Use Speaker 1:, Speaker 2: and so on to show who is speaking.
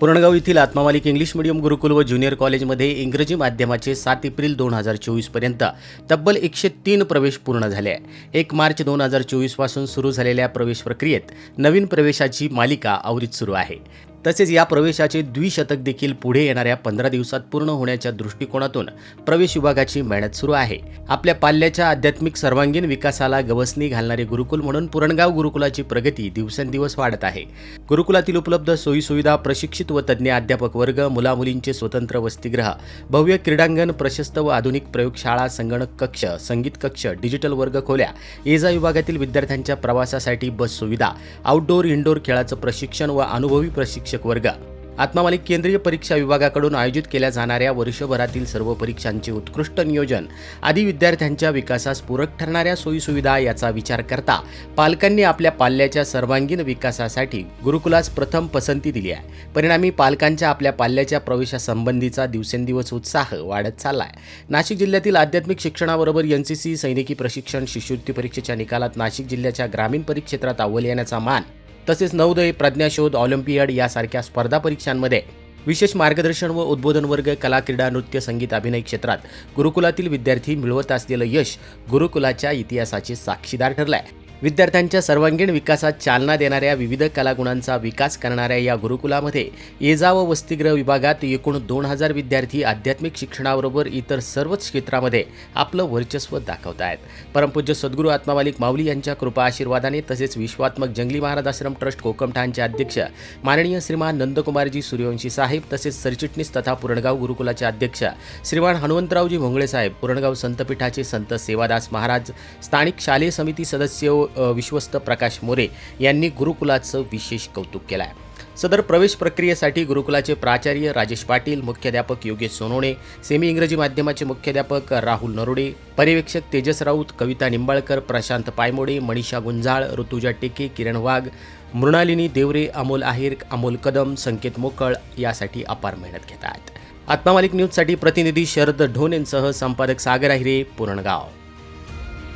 Speaker 1: पुरणगाव येथील Atmamalik English medium गुरुकुल व junior कॉलेजमध्ये इंग्रजी माध्यमाचे सात एप्रिल दोन हजार चोवीसपर्यंत तब्बल एकशे तीन प्रवेश पूर्ण झाले. आहे एक मार्च दोन हजार चोवीसपासून सुरू झालेल्या प्रवेश प्रक्रियेत नवीन प्रवेशाची मालिका आवरीत सुरू आहे. तसेच या प्रवेशाचे द्विशतक देखील पुढे येणाऱ्या पंधरा दिवसात पूर्ण होण्याच्या दृष्टिकोनातून प्रवेश विभागाची मेहनत सुरू आहे. आपल्या पाल्याच्या आध्यात्मिक सर्वांगीण विकासाला गवसणी घालणारे गुरुकुल म्हणून पुरणगाव गुरुकुलाची प्रगती दिवसेंदिवस वाढत आहे. गुरुकुलातील उपलब्ध सोयीसुविधा प्रशिक्षित व तज्ज्ञ अध्यापक वर्ग मुलामुलींचे स्वतंत्र वसतिगृह भव्य क्रीडांगण प्रशस्त व आधुनिक प्रयोगशाळा संगणक कक्ष संगीत कक्ष डिजिटल वर्ग खोल्या एजा विभागातील विद्यार्थ्यांच्या प्रवासासाठी बस सुविधा आउटडोर इनडोर खेळाचं प्रशिक्षण व अनुभवी प्रशिक्षक वर्ग. आत्मामालिक केंद्रीय परीक्षा विभागाकडून आयोजित केल्या जाणाऱ्या वर्षभरातील सर्व परीक्षांचे उत्कृष्ट नियोजन आदी विद्यार्थ्यांच्या विकासास पूरक ठरणाऱ्या सोयीसुविधा याचा विचार करता पालकांनी आपल्या पाल्याच्या सर्वांगीण विकासासाठी गुरुकुलास प्रथम पसंती दिली आहे. परिणामी पालकांच्या आपल्या पाल्याच्या प्रवेशासंबंधीचा दिवसेंदिवस उत्साह वाढत चालला आहे नाशिक जिल्ह्यातील आध्यात्मिक शिक्षणाबरोबर एन सी सी सैनिकी प्रशिक्षण शिष्यवृत्ती परीक्षेच्या निकालात नाशिक जिल्ह्याच्या ग्रामीण परिक्षेत्रात अव्वल येण्याचा मान तसेच नवोदय प्रज्ञाशोध ऑलिम्पियड यासारख्या स्पर्धा परीक्षांमध्ये विशेष मार्गदर्शन व उद्बोधन वर्ग कला क्रीडा नृत्य संगीत अभिनय क्षेत्रात गुरुकुलातील विद्यार्थी मिळवत असलेलं यश गुरुकुलाच्या इतिहासाचे साक्षीदार ठरलं आहे विद्यार्थ्यांच्या सर्वांगीण विकासात चालना देणाऱ्या विविध कलागुणांचा विकास करणाऱ्या या गुरुकुलामध्ये येजा व वसतिगृह विभागात एकूण दोन हजार विद्यार्थी आध्यात्मिक शिक्षणाबरोबर इतर सर्वच क्षेत्रामध्ये आपलं वर्चस्व दाखवत आहेत. परमपूज्य सद्गुरू आत्मामालिक माऊली यांच्या कृपा आशीर्वादाने तसेच विश्वात्मक जंगली महाराज आश्रम ट्रस्ट कोकमठाणचे अध्यक्ष माननीय श्रीमान नंदकुमारजी सूर्यवंशी साहेब तसेच सरचिटणीस तथा पुरणगाव गुरुकुलाचे अध्यक्ष श्रीमान हनुमंतरावजी भोंगळे साहेब पुरणगाव संतपीठाचे संत सेवादास महाराज स्थानिक शालेय समिती सदस्य विश्वस्त प्रकाश मोरे यांनी गुरुकुलाचं विशेष कौतुक केलं आहे सदर प्रवेश प्रक्रियेसाठी गुरुकुलाचे प्राचार्य राजेश पाटील मुख्याध्यापक योगेश सोनोणे सेमी इंग्रजी माध्यमाचे मुख्याध्यापक राहुल नरोडे पर्यवेक्षक तेजस राऊत कविता निंबाळकर प्रशांत पायमोडे मनीषा गुंजाळ ऋतुजा टेके किरण वाघ मृणालिनी देवरे अमोल आहिर अमोल कदम संकेत मोकळ यासाठी अपार मेहनत घेतात आत्मा आत्मामालिक न्यूजसाठी प्रतिनिधी शरद ढोणेंसह संपादक सागर आहिरे पुरणगाव